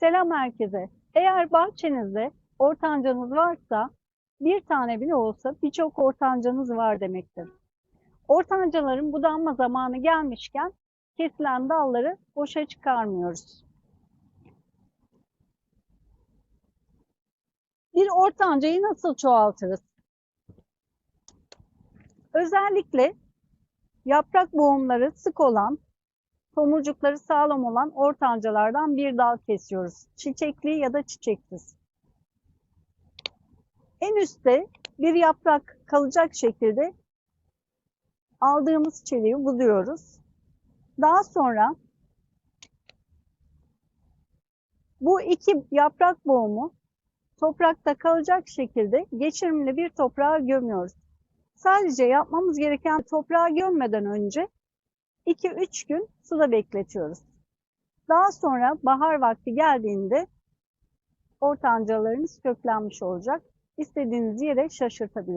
Selam herkese. Eğer bahçenizde ortancanız varsa bir tane bile olsa birçok ortancanız var demektir. Ortancaların budanma zamanı gelmişken kesilen dalları boşa çıkarmıyoruz. Bir ortancayı nasıl çoğaltırız? Özellikle yaprak boğumları sık olan, tomurcukları sağlam olan ortancalardan bir dal kesiyoruz. Çiçekli ya da çiçeksiz. En üstte bir yaprak kalacak şekilde aldığımız çeliği buluyoruz. Daha sonra bu iki yaprak boğumu toprakta kalacak şekilde geçirimli bir toprağa gömüyoruz. Sadece yapmamız gereken toprağa gömmeden önce 2-3 gün suda bekletiyoruz. Daha sonra bahar vakti geldiğinde ortancalarınız köklenmiş olacak. İstediğiniz yere şaşırtabilirsiniz.